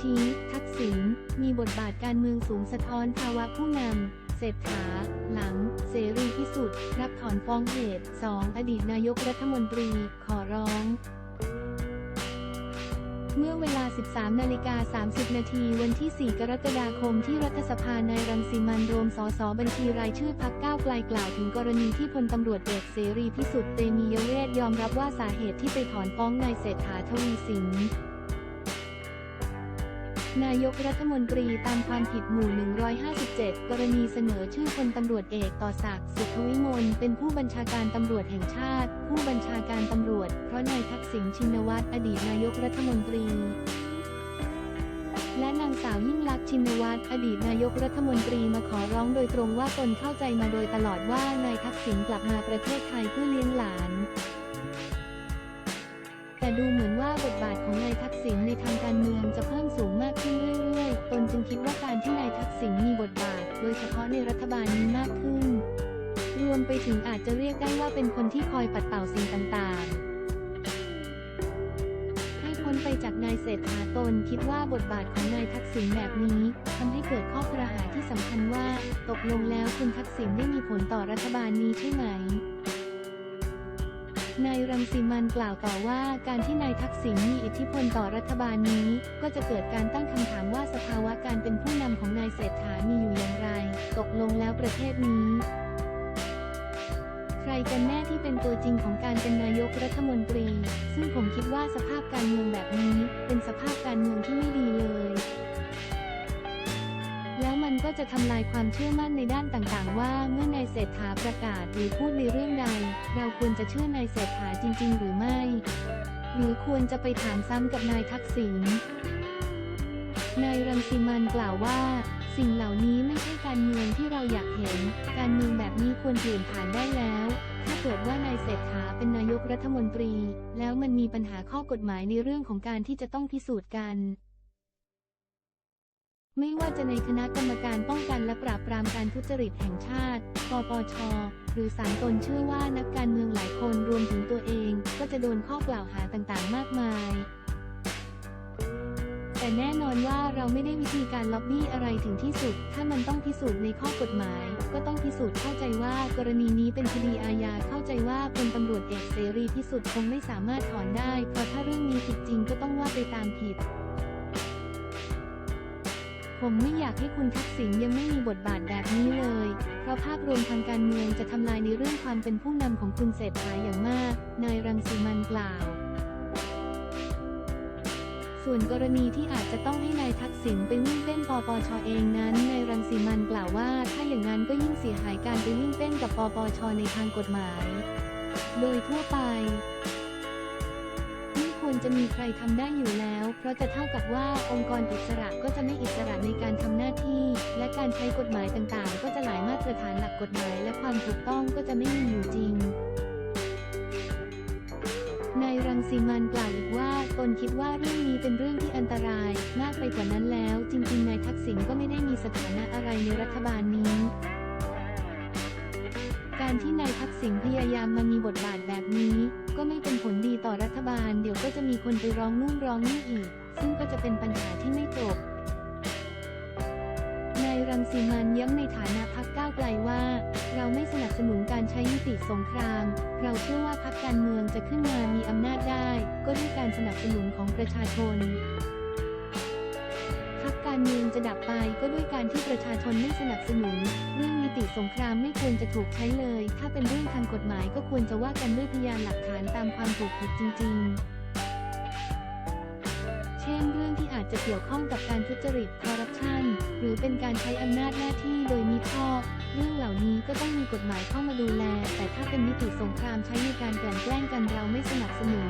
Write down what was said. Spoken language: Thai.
ชี้ ทักษิณมีบทบาทการเมืองสูงสะท้อนภาวะผู้นำเศรษฐา หลัง เสรีพิสุทธิ์รับถอนฟ้องเหตุ 2. อดีตนายกรัฐมนตรี ขอร้อง เมื่อเวลา 13 นาฬิกา 30 นาทีวันที่ 4 กรกฎาคมที่รัฐสภานายรังสีมันโรม สส บัญชีรายชื่อพักก้าวไกลกล่าวถึงกรณีที่พลตำรวจเอกเสรีพิสุทธิ์เตมียเวทยอมรับว่าสาเหตุที่ไปถอนฟ้องนายเศรษฐาทวีสิน นายกรัฐมนตรีตามความผิดหมู่ 157 กรณีเสนอชื่อพลตำรวจเอกต่อศักดิ์สุขวิมลเป็นผู้บัญชาการตำรวจแห่งชาติ ผู้บัญชาการตำรวจ เพราะนายทักษิณชินวัตรอดีตนายกรัฐมนตรี และนางสาวยิ่งลักษณ์ชินวัตรอดีตนายกรัฐมนตรีมาขอร้องโดยตรงว่าตนเข้าใจมาโดยตลอดว่านายทักษิณกลับมาประเทศไทยเพื่อเลี้ยงหลานแต่ดูเหมือนว่าบทบาทของนายทักษิณในทาง มไปถึงอาจจะเรียกได้ว่าเป็นคนที่คอยปัดเป่าสิ่งต่างๆ ให้พ้นไปจากนายเศรษฐาตนคิดว่าบทบาทของนายทักษิณแบบนี้ทำให้เกิดข้อกระหาที่สำคัญว่า ตกลงแล้วคุณทักษิณได้มีผลต่อรัฐบาลนี้ใช่ไหมนายรังสีมันกล่าวต่อว่าการที่นายทักษิณมีอิทธิพลต่อรัฐบาลนี้ ก็จะเกิดการตั้งคำถามว่าสภาวะการเป็นผู้นำของนายเศรษฐามีอยู่อย่างไร ตกลงแล้วประเทศนี้ ใครกันแน่ที่เป็นตัวจริงของการเป็นนายกรัฐมนตรี ซึ่งผมคิดว่าสภาพการเมืองแบบนี้ เป็นสภาพการเมืองที่ไม่ดีเลย แล้วมันก็จะทำลายความเชื่อมั่นในด้านต่างๆ ว่าเมื่อนายเศรษฐาประกาศหรือพูดในเรื่องใด เราควรจะเชื่อนายเศรษฐาจริง ๆ หรือไม่ หรือควรจะไปถามซ้ำกับนายทักษิณนายรังสิมันกล่าวว่า สิ่งเหล่านี้ไม่ใช่การเมืองที่เราอยากเห็น การเมือง แบบนี้ควรเปลี่ยนผ่านได้แล้ว ถ้าเกิดว่านายเศรษฐาเป็นนายกรัฐมนตรี แล้วมันมีปัญหาข้อกฎหมายในเรื่องของการที่จะต้องพิสูจน์กันไม่ว่าจะในคณะกรรมการป้องกันและปราบปรามการทุจริตแห่งชาติ ปปช หรือศาลตนเชื่อว่านักการเมืองหลายคนรวมถึงตัวเอง ก็จะโดนข้อกล่าวหาต่างๆ มากมาย แต่แน่นอนว่าเราไม่ได้วิธีการล็อบบี้อะไรถึงที่สุด ถ้ามันต้องพิสูจน์ในข้อกฎหมาย ก็ต้องพิสูจน์เข้าใจว่ากรณีนี้เป็นคดีอาญาเข้าใจว่าพลตำรวจเอกเสรีพิสุทธิ์คงไม่สามารถถอนได้ เพราะถ้าเรื่องนี้ผิดจริงก็ต้องว่าไปตามผิดผมไม่อยากให้คุณทักษิณยังไม่มีบทบาทแบบนี้เลย เพราะภาพรวมทางการเมืองจะทำลายในเรื่องความเป็นผู้นำของคุณเศรษฐาอย่างมาก นายรังสีมันกล่าว ส่วนกรณีที่อาจจะต้องให้นายทักษิณไปวิ่งเต้นปปชเองนั้นนายรังสีมันกล่าวว่า ถ้าอย่างนั้นก็ยิ่งเสียหายการไปวิ่งเต้นกับปปชในทางกฎหมาย โดยทั่วไปไม่ควรจะมีใครทำได้อยู่แล้ว เพราะจะเท่ากับว่าองค์กรอิสระก็จะไม่อิสระในการทำหน้าที่ และการใช้กฎหมายต่างๆ ก็จะหลายมาตรฐานหลักกฎหมาย และความถูกต้องก็จะไม่มีอยู่จริงังสีมันกล่าวอีกว่าตนคิดว่าเรื่องนี้เป็นเรื่องที่อันตรายมากไปกว่านั้นแล้ว จริงๆนายทักษิณก็ไม่ได้มีสถานะอะไรในรัฐบาลนี้การที่นายทักษิณพยายามมามีบทบาทแบบนี้ ก็ไม่เป็นผลดีต่อรัฐบาล เดี๋ยวก็จะมีคนไปร้องนู่นร้องนี่อีก ซึ่งก็จะเป็นปัญหาที่ไม่จบ รังสีมันย้ำในฐานะพักก้าวไกลว่า เราไม่สนับสนุนการใช้ยุติสงคราม เราเชื่อว่าพักการเมืองจะขึ้นมามีอำนาจได้ ก็ด้วยการสนับสนุนของประชาชนพักการเมืองจะดับไปก็ด้วยการที่ประชาชนไม่สนับสนุน เรื่องนิติสงครามไม่ควรจะถูกใช้เลย ถ้าเป็นเรื่องทางกฎหมายก็ควรจะว่ากันด้วยพยานหลักฐานตามความถูกผิดจริง ๆ อาจจะเกี่ยวข้องกับการทุจริตคอร์รัปชันหรือเป็นการใช้อำนาจหน้าที่โดยมิชอบ เรื่องเหล่านี้ก็ต้องมีกฎหมายเข้ามาดูแล แต่ถ้าเป็นนิติสงครามใช้ในการกลั่นแกล้งกันเราไม่สนับสนุน